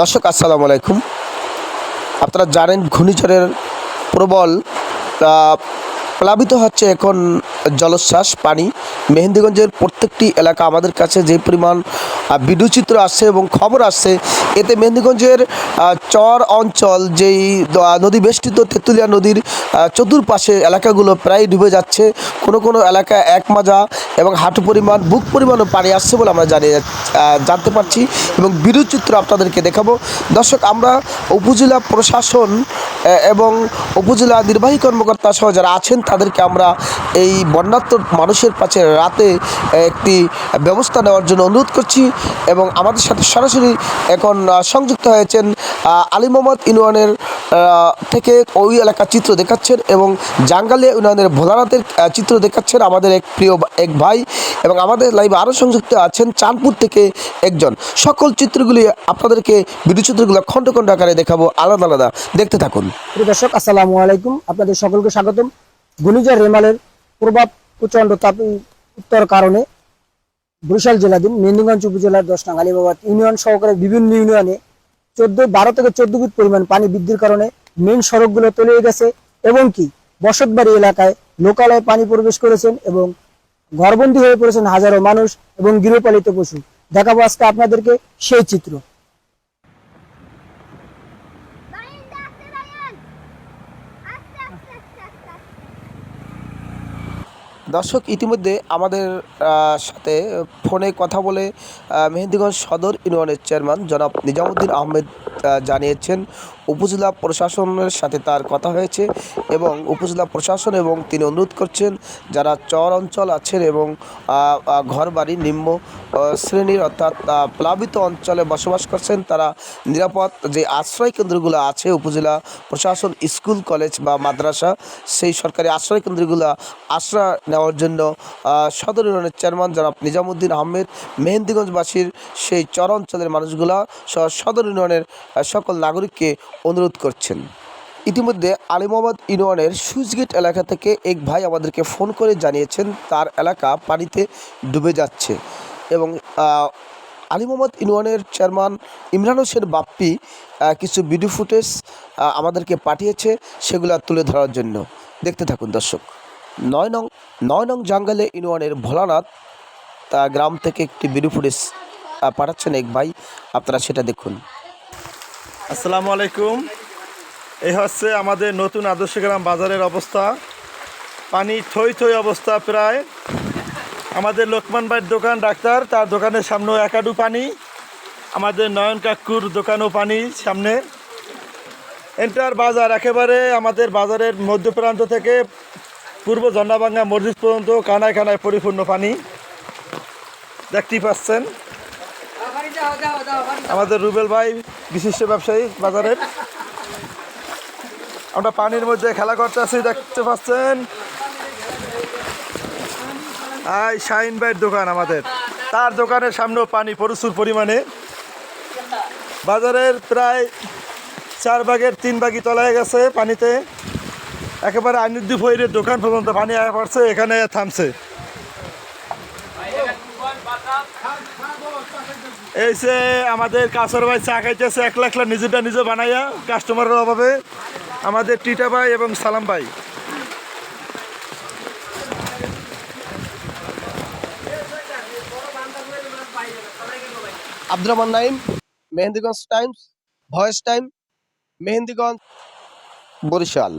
দর্শক, আসসালামু আলাইকুম। আপনারা জানেন ঘূর্ণিঝড়ের প্রবল প্লাবিত হচ্ছে এখন জলোচ্ছ্বাস, পানি। মেহেন্দিগঞ্জের প্রত্যেকটি এলাকা আমাদের কাছে যে পরিমাণ ভিডিও চিত্র আসছে এবং খবর আসছে এতে মেহেন্দিগঞ্জের চর অঞ্চল যেই নদী বেষ্টিত তেঁতুলিয়া নদীর চতুর্পাশে এলাকাগুলো প্রায় ডুবে যাচ্ছে। কোনো কোনো এলাকা এক মাজা এবং হাঁটু পরিমাণ, বুক পরিমাণও পানি আসছে বলে আমরা জানিয়ে জানতে পারছি এবং ভিডিও চিত্র আপনাদেরকে দেখাবো। দর্শক, আমরা উপজেলা প্রশাসন এবং উপজেলা নির্বাহী কর্মকর্তা সহ যারা আছেন, তাদেরকে আমরা এই বন্যাত্ম মানুষের পাশে রাতে একটি ব্যবস্থা নেওয়ার জন্য অনুরোধ করছি এবং আমাদের সাথে সরাসরি এখন সংযুক্ত হয়েছেন আলী মোহাম্মদ ইউনিয়নের থেকে ওই এলাকার চিত্র দেখাচ্ছেন এবং জাঙ্গালিয়া ইউনিয়নের ভোলানাথের চিত্র দেখাচ্ছেন আমাদের এক প্রিয় এক ভাই এবং আমাদের লাইভে আরও সংযুক্ত আছেন চাঁদপুর থেকে একজন। সকল চিত্রগুলি আপনাদেরকে, ভিডিও চিত্রগুলো খণ্ড খণ্ড আকারে দেখাবো, আলাদা আলাদা। দেখতে থাকুন। প্রিয় দর্শক, আসসালামু আলাইকুম। আপনাদের সকলকে স্বাগতম। ঘূর্ণিঝড় রেমালের প্রভাব প্রচণ্ড তাপ উত্তর কারণে বরিশাল জেলাধীন মেহেন্দিগঞ্জ উপজেলার দশ নং আলিবাবাদ ইউনিয়ন সহকারে বিভিন্ন ইউনিয়নে চোদ্দ, বারো থেকে চোদ্দ ফিট পরিমাণ পানি বৃদ্ধির কারণে মেন সড়কগুলো তলিয়ে গেছে এবং কি বসতবাড়ি এলাকায় লোকালয়ে পানি প্রবেশ করেছেন এবং ঘরবন্দি হয়ে পড়েছেন হাজারো মানুষ এবং গৃহপালিত পশু। দেখাবো আজকে আপনাদেরকে সেই চিত্র। দর্শক, ইতিমধ্যে আমাদের সাথে ফোনে কথা বলে মেহেন্দিগঞ্জ সদর ইউনিয়নের চেয়ারম্যান জনাব নিজামুদ্দিন আহমেদ জানিয়েছেন উপজেলা প্রশাসনের সাথে তার কথা হয়েছে এবং উপজেলা প্রশাসন এবং তিনি অনুরোধ করছেন যারা চর অঞ্চল আছেন এবং ঘর বাড়ি নিম্ন শ্রেণির অর্থাৎ প্লাবিত অঞ্চলে বসবাস করছেন, তারা নিরাপদ যে আশ্রয় কেন্দ্রগুলো আছে উপজেলা প্রশাসন, স্কুল, কলেজ বা মাদ্রাসা, সেই সরকারি আশ্রয় কেন্দ্রগুলো আশ্রয় নেওয়ার জন্য সদর ইউনিয়নের চেয়ারম্যান জনাব নিজামুদ্দিন আহমেদ, মেহেন্দিগঞ্জবাসীর সেই চর অঞ্চলের মানুষগুলা সদর ইউনিয়নের সকল নাগরিককে অনুরোধ করছেন। ইতিমধ্যে আলিমাবাদ ইউনিয়নের সুইচগেট এলাকা থেকে এক ভাই আমাদেরকে ফোন করে জানিয়েছেন তার এলাকা পানিতে ডুবে যাচ্ছে এবং আহ, আলী মোহাম্মদ ইউনিয়নের চেয়ারম্যান ইমরান হোসেন বাপ্পি কিছু ভিডিও ফুটেজ আমাদেরকে পাঠিয়েছে সেগুলো তুলে ধরার জন্য। দেখতে থাকুন দর্শক। নয় নং নয় নং জাঙ্গালে ইউনিয়নের ভোলানাথ তা গ্রাম থেকে একটি ভিডিও ফুটেজ পাঠাচ্ছেন এক ভাই। আপনারা সেটা দেখুন। আসসালামু আলাইকুম। এই হচ্ছে আমাদের নতুন আদর্শ গ্রাম বাজারের অবস্থা। পানি থই থই অবস্থা প্রায়। আমাদের লোকমান ভাইয়ের দোকান, ডাক্তার, তার দোকানের সামনেও একাডু পানি। আমাদের নয়ন কাকুর দোকানও পানি সামনে। এন্টার বাজার একেবারে আমাদের বাজারের মধ্য প্রান্ত থেকে পূর্ব জন্নাবাঙ্গা মসজিদ পর্যন্ত কানায় কানায় পরিপূর্ণ পানি। দেখতেই পাচ্ছেন। আমাদের রুবেল ভাই, বিশিষ্ট ব্যবসায়ী, বাজারের। আমরা পানির মধ্যে খেলা করতে আছি দেখতে পাচ্ছেন? আই শাহিন ভাইয়ের দোকান আমাদের। তার দোকানের সামনেও পানি প্রচুর পরিমাণে। বাজারের প্রায় চার ভাগের তিন ভাগই তলায় গেছে পানিতে। একেবারে আইনুদ্দি ভৈরের দোকান পর্যন্ত পানি আয়া পড়ছে, এখানে থামছে। এই যে আমাদের কাছর ভাই চা খাইতেছে এক লাখ লাখ নিজেটা নিজে বানাইয়া কাস্টমারের অভাবে। আমাদের টিটা ভাই এবং সালাম ভাই। Abdur Rahman Naim Mehendiganj Times, voice time, Mehendiganj, Barisal.